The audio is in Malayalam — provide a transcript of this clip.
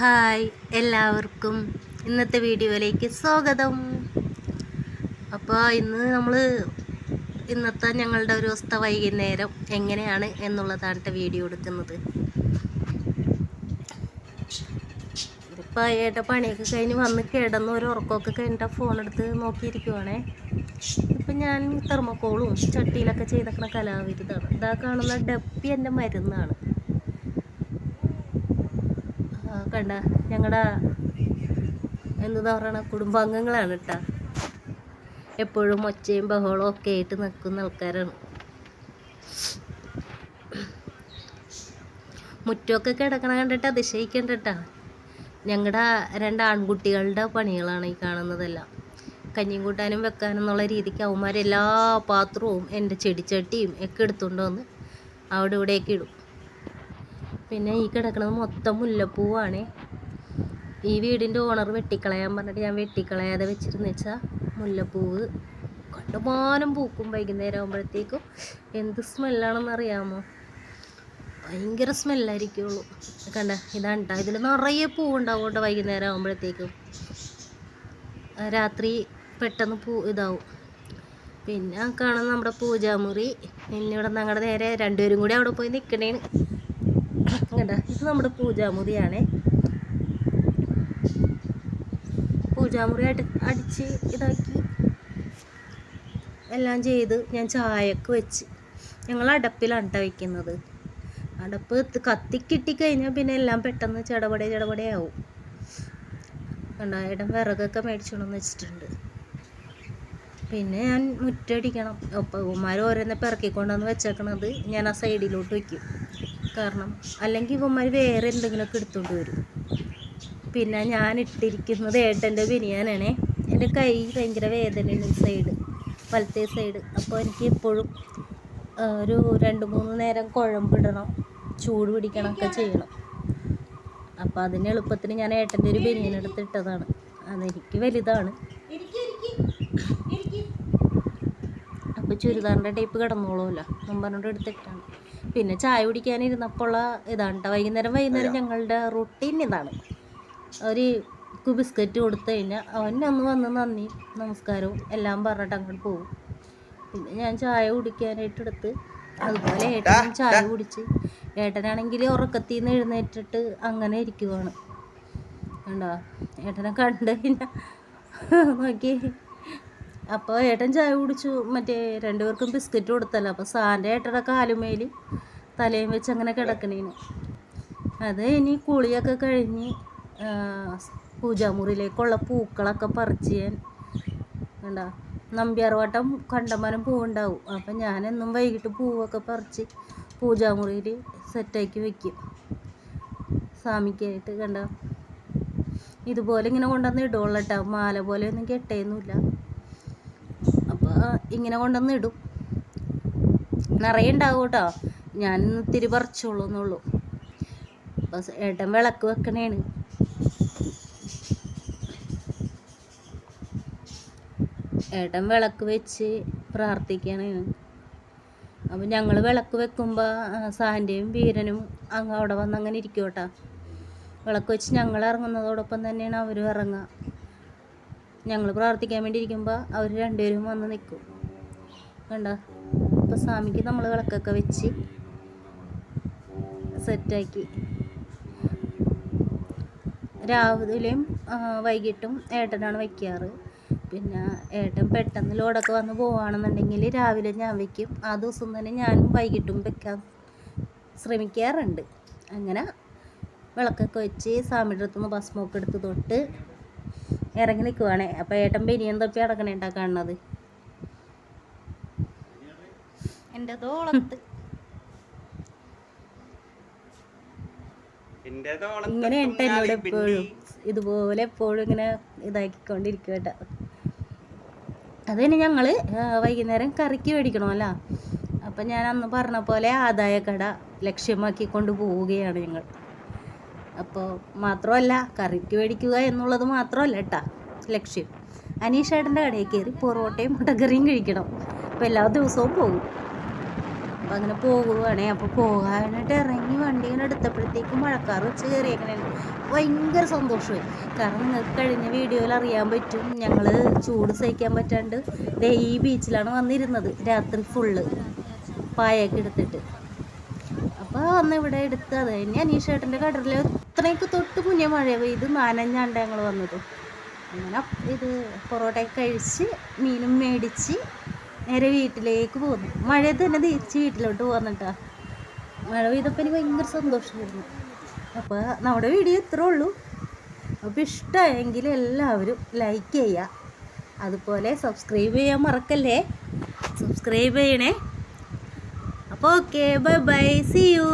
ഹായ് എല്ലാവർക്കും. ഇന്നത്തെ വീഡിയോയിലേക്ക് സ്വാഗതം. അപ്പോൾ ഇന്ന് നമ്മൾ ഇന്നത്തെ ഞങ്ങളുടെ ഒരു ദിവസത്തെ വൈകുന്നേരം എങ്ങനെയാണ് എന്നുള്ളതാണ് വീഡിയോ എടുക്കുന്നത്. ഇപ്പോൾ ഏട്ട പണിയൊക്കെ കഴിഞ്ഞ് വന്ന് കിടന്ന് ഒരു ഉറക്കമൊക്കെ കഴിഞ്ഞിട്ട് ഫോൺ എടുത്ത് നോക്കിയിരിക്കുവാണേ. ഇപ്പം ഞാൻ തെർമക്കോളും ചട്ടിയിലൊക്കെ ചെയ്തേക്കണ കലാവിരുതാണ്. ഇതാ കാണുന്ന ഡപ്പി എന്റെ മരുന്നാണ്. കണ്ട ഞങ്ങളുടെ എന്താ പറയണ കുടുംബാംഗങ്ങളാണ് കേട്ടാ എപ്പോഴും ഒച്ചയും ബഹളവും ഒക്കെ ആയിട്ട് നിൽക്കുന്ന ആൾക്കാരാണ്. മുറ്റമൊക്കെ കിടക്കണ കണ്ടിട്ട് അതിശയിക്കണ്ട കേട്ടാ ഞങ്ങളുടെ രണ്ട് ആൺകുട്ടികളുടെ പണികളാണ് ഈ കാണുന്നതെല്ലാം. കഞ്ഞിയും കൂട്ടാനും വെക്കാനും എന്നുള്ള രീതിക്ക് അവന്മാരെല്ലാ പാത്രവും എന്റെ ചെടിച്ചട്ടിയും ഒക്കെ എടുത്തുകൊണ്ട് വന്ന് അവിടെ ഇവിടെയൊക്കെ ഇടും. പിന്നെ ഈ കിടക്കുന്നത് മൊത്തം മുല്ലപ്പൂവാണ്. ഈ വീടിന്റെ ഓണർ വെട്ടിക്കളയാൻ പറഞ്ഞിട്ട് ഞാൻ വെട്ടിക്കളയാതെ വെച്ചിരുന്നു വെച്ചാൽ മുല്ലപ്പൂവ് കണ്ടമാനം പൂക്കും വൈകുന്നേരം ആകുമ്പോഴത്തേക്കും എന്ത് സ്മെല്ലാണെന്ന് അറിയാമോ? ഭയങ്കര സ്മെല്ലായിരിക്കുള്ളൂ. കണ്ട ഇതാണ്ട. ഇതിൽ നിറയെ പൂവുണ്ടാവും കേട്ടോ വൈകുന്നേരം ആകുമ്പോഴത്തേക്കും രാത്രി പെട്ടെന്ന് പൂ ഇതാവും. പിന്നെ കാണുന്ന നമ്മുടെ പൂജാമുറി. പിന്നെ ഇവിടെ ഞങ്ങളുടെ നേരെ രണ്ടുപേരും കൂടി അവിടെ പോയി നിൽക്കണേണ് കണ്ട? ഇത് നമ്മുടെ പൂജാമുറിയാണ്. പൂജാമുറി അടി അടിച്ച് ഇതാക്കി. എല്ലാം ചെയ്ത് ഞാൻ ചായക്ക് വെച്ച്. ഞങ്ങൾ അടപ്പിലാണ് ട്ടോ വെക്കുന്നത്. അടപ്പ് കത്തിക്കിട്ടി കത്തി കിട്ടിക്കഴിഞ്ഞാൽ പിന്നെ എല്ലാം പെട്ടെന്ന് ചടപടെ ചടപടയാവും ആവും. കണ്ടോ? ഏട്ടൻ വിറകൊക്കെ മേടിച്ചോണ്ടെന്ന് വെച്ചിട്ടുണ്ട്. പിന്നെ ഞാൻ മുറ്റടിക്കണം. ഒപ്പം ഇവന്മാർ ഓരോന്നെ പിറക്കിക്കൊണ്ടുവന്ന് വെച്ചേക്കണത് ഞാൻ ആ സൈഡിലോട്ട് വയ്ക്കും കാരണം അല്ലെങ്കിൽ ഇവന്മാർ വേറെ എന്തെങ്കിലുമൊക്കെ എടുത്തുകൊണ്ട് വരും. പിന്നെ ഞാൻ ഇട്ടിരിക്കുന്നത് ഏട്ടന്റെ ബനിയാനാണേ എന്റെ കൈ ഭയങ്കര വേദനയാണ് സൈഡ് വലത്തേ സൈഡ്. അപ്പോൾ എനിക്ക് എപ്പോഴും ഒരു രണ്ട് മൂന്ന് നേരം കുഴമ്പിടണം ചൂട് പിടിക്കണം ഒക്കെ ചെയ്യണം. അപ്പോൾ അതിന് എളുപ്പത്തിന് ഞാൻ ഏട്ടന്റെ ഒരു ബനിയൻ എടുത്തിട്ടതാണ് അതെനിക്ക് വലുതാണ്. അപ്പോൾ ചുരിദാറിന്റെ ടൈപ്പ് കിടന്നോളൂല്ലോ ഞാൻ എടുത്തിട്ടാണ്. പിന്നെ ചായ കുടിക്കാനിരുന്നപ്പോൾ ഇതാണ് ട്ടോ. വൈകുന്നേരം വൈകുന്നേരം ഞങ്ങളുടെ റൂട്ടീൻ ഇതാണ്. ഒരു ബിസ്ക്കറ്റ് കൊടുത്തു കഴിഞ്ഞാൽ അവൻ അന്ന് വന്ന് നന്ദി നമസ്കാരവും എല്ലാം പറഞ്ഞിട്ട് അങ്ങോട്ട് പോകും പിന്നെ ഞാൻ ചായ കുടിക്കാനായിട്ട് എടുത്ത് അതുപോലെ ഏട്ടനും ചായ കുടിച്ച്. ഏട്ടനാണെങ്കിൽ ഉറക്കത്തിൽ നിന്ന് എഴുന്നേറ്റിട്ട് അങ്ങനെ ഇരിക്കുവാണ്. കണ്ടോ? ഏട്ടനെ കണ്ട് കഴിഞ്ഞാൽ നോക്കി അപ്പോൾ ഏട്ടൻ ചായ കുടിച്ചു. മറ്റേ രണ്ടുപേർക്കും ബിസ്ക്കറ്റ് കൊടുത്തല്ലോ. അപ്പോൾ സാറിന്റെ ഏട്ടയുടെ കാലുമേൽ തലയും വെച്ച് അങ്ങനെ കിടക്കണേന്. അത് ഇനി കുളിയൊക്കെ കഴിഞ്ഞ് പൂജാമുറിയിലേക്കുള്ള പൂക്കളൊക്കെ പറിച്ച് ഞാൻ കണ്ടോ? നമ്പ്യാർവട്ടം കണ്ടമാനം പൂവുണ്ടാവും. അപ്പം ഞാനെന്നും വൈകിട്ട് പൂവൊക്കെ പറിച്ച് പൂജാമുറിയിൽ സെറ്റാക്കി വയ്ക്കും സ്വാമിക്കായിട്ട് കണ്ട? ഇതുപോലെ ഇങ്ങനെ കൊണ്ടുവന്ന് ഇടുള്ളട്ടോ മാല പോലെ ഒന്നും കെട്ടയൊന്നുമില്ല അപ്പോൾ ഇങ്ങനെ കൊണ്ടുവന്ന് ഇടും. നിറയെ ഉണ്ടാവും കേട്ടോ ഞാൻ ഇത്തിരി പറിച്ചോളൂ എന്നുള്ളൂ. അപ്പോൾ ഏട്ടൻ വിളക്ക് വെക്കണേണ്. ഏട്ടൻ വിളക്ക് വെച്ച് പ്രാർത്ഥിക്കണേണ്. അപ്പം ഞങ്ങൾ വിളക്ക് വെക്കുമ്പോൾ സാന്റെയും വീരനും അങ്ങ് അവിടെ വന്ന് അങ്ങനെ ഇരിക്കും കേട്ടോ വിളക്ക് വെച്ച് ഞങ്ങൾ ഇറങ്ങുന്നതോടൊപ്പം തന്നെയാണ് അവരും ഇറങ്ങുക. ഞങ്ങൾ പ്രാർത്ഥിക്കാൻ വേണ്ടി ഇരിക്കുമ്പോൾ അവർ രണ്ടുപേരും വന്ന് നിൽക്കും. കണ്ട? അപ്പോൾ സ്വാമിക്ക് നമ്മൾ വിളക്കൊക്കെ വെച്ച് സെറ്റാക്കി രാവിലെയും വൈകിട്ടും ഏട്ടനാണ് വയ്ക്കാറ്. പിന്നെ ഏട്ടൻ പെട്ടെന്ന് ലോഡൊക്കെ വന്ന് പോവുകയാണെന്നുണ്ടെങ്കിൽ രാവിലെ ഞാൻ വയ്ക്കും. ആ ദിവസം തന്നെ ഞാനും വൈകിട്ടും വെക്കാൻ ശ്രമിക്കാറുണ്ട്. അങ്ങനെ വിളക്കൊക്കെ വെച്ച് സ്വാമിയുടെ അടുത്തുനിന്ന് ഭസ്മമൊക്കെ എടുത്ത് തൊട്ട് ഇറങ്ങി നിൽക്കുവാണേ അപ്പോൾ ഏട്ടൻ ബനിയൻ തൊപ്പി അടക്കണേ ഉണ്ടാ കാണുന്നത്? എന്റെ തോളത്ത്. ഇങ്ങനെ ഏട്ടൻ എന്നോട് എപ്പോഴും ഇതുപോലെ എപ്പോഴും ഇങ്ങനെ ഇതാക്കിക്കൊണ്ടിരിക്കും കേട്ടോ. അത് തന്നെ ഞങ്ങൾ വൈകുന്നേരം കറിക്ക് മേടിക്കണമല്ല. അപ്പം ഞാൻ അന്ന് പറഞ്ഞ പോലെ ആദായ കട ലക്ഷ്യമാക്കി കൊണ്ട് പോവുകയാണ് ഞങ്ങൾ. അപ്പോൾ മാത്രമല്ല കറിക്ക് മേടിക്കുക എന്നുള്ളത് മാത്രമല്ല കേട്ടാ ലക്ഷ്യം. അനീഷേട്ടന്റെ കടയിൽ കയറി പൊറോട്ടയും മുട്ടക്കറിയും കഴിക്കണം. അപ്പോൾ എല്ലാ ദിവസവും പോകും. അപ്പം അങ്ങനെ പോകുവാണേ. അപ്പോൾ പോകാനായിട്ട് ഇറങ്ങി വണ്ടി ഇങ്ങനെ എടുത്തപ്പോഴത്തേക്കും മഴക്കാർ വെച്ച് കയറിയേക്കണേ. ഭയങ്കര സന്തോഷമായി. കാരണം നിങ്ങൾക്ക് കഴിഞ്ഞ വീഡിയോയിൽ അറിയാൻ പറ്റും ഞങ്ങൾ ചൂട് സഹിക്കാൻ പറ്റാണ്ട് ദേ ഈ ബീച്ചിലാണ് വന്നിരുന്നത് രാത്രി ഫുള്ള് പായൊക്കെ എടുത്തിട്ട്. അപ്പോൾ അന്ന് ഇവിടെ എടുത്ത് അത് തന്നെ അനീഷേട്ടന്റെ കടലിൽ ഇത്രയൊക്കെ തൊട്ട് മുന്നേ മഴ പെയ്ത് നനഞ്ഞാണ്ട് ഞങ്ങൾ വന്നത്. അങ്ങനെ ഇത് പൊറോട്ടയൊക്കെ കഴിച്ച് മീനും മേടിച്ച് നേരെ വീട്ടിലേക്ക് പോന്നു. മഴ തന്നെ തിരിച്ച് വീട്ടിലോട്ട് പോന്നിട്ടാ. മഴ പെയ്തപ്പോൾ എനിക്ക് ഭയങ്കര സന്തോഷമായിരുന്നു അപ്പോൾ നമ്മുടെ വീഡിയോ ഇത്രേ ഉള്ളൂ. അപ്പോൾ ഇഷ്ടമായെങ്കിൽ എല്ലാവരും ലൈക്ക് ചെയ്യുക അതുപോലെ സബ്സ്ക്രൈബ് ചെയ്യാൻ മറക്കല്ലേ? സബ്സ്ക്രൈബ് ചെയ്യണേ. അപ്പോൾ okay bye bye see you